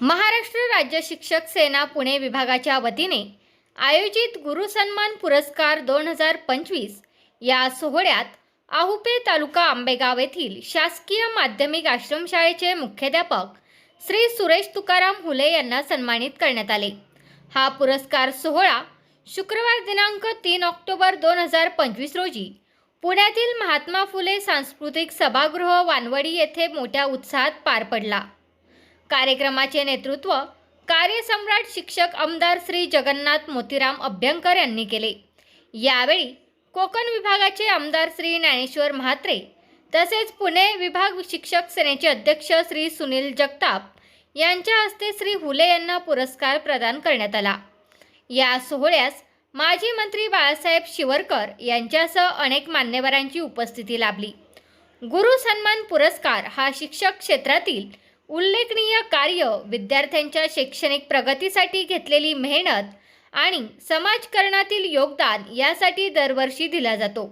महाराष्ट्र राज्य शिक्षक सेना पुणे विभागाच्या वतीने आयोजित गुरुसन्मान पुरस्कार दोन हजार पंचवीस या सोहळ्यात आहुपे तालुका आंबेगाव येथील शासकीय माध्यमिक आश्रमशाळेचे मुख्याध्यापक श्री सुरेश तुकाराम हुले यांना सन्मानित करण्यात आले. हा पुरस्कार सोहळा शुक्रवार दिनांक तीन ऑक्टोबर दोन हजार पंचवीस रोजी पुण्यातील महात्मा फुले सांस्कृतिक सभागृह वानवडी येथे मोठ्या उत्साहात पार पडला. कार्यक्रमाचे नेतृत्व कार्यसम्राट शिक्षक आमदार श्री जगन्नाथ मोतीराम अभ्यंकर यांनी केले. यावेळी कोकण विभागाचे आमदार श्री ज्ञानेश्वर म्हात्रे तसेच पुणे विभाग शिक्षक सेनेचे अध्यक्ष श्री सुनील जगताप यांच्या हस्ते श्री हुले यांना पुरस्कार प्रदान करण्यात आला. या सोहळ्यास माजी मंत्री बाळासाहेब शिवरकर यांच्यासह अनेक मान्यवरांची उपस्थिती लाभली. गुरु सन्मान पुरस्कार हा शिक्षक क्षेत्रातील उल्लेखनीय कार्य विद्यार्थ्यांच्या शैक्षणिक प्रगतीसाठी घेतलेली मेहनत आणि समाजकारणातील योगदान यासाठी दरवर्षी दिला जातो.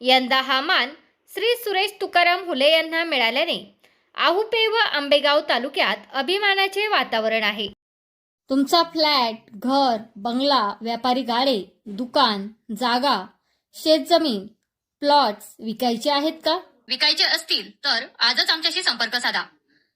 यंदा हा मान श्री सुरेश तुकाराम हुले यांना मिळाल्याने आहुपे व आंबेगाव तालुक्यात अभिमानाचे वातावरण आहे. तुमचा फ्लॅट घर बंगला व्यापारी गाडे दुकान जागा शेतजमीन प्लॉट्स विकायचे आहेत का? विकायचे असतील तर आजच आमच्याशी संपर्क साधा.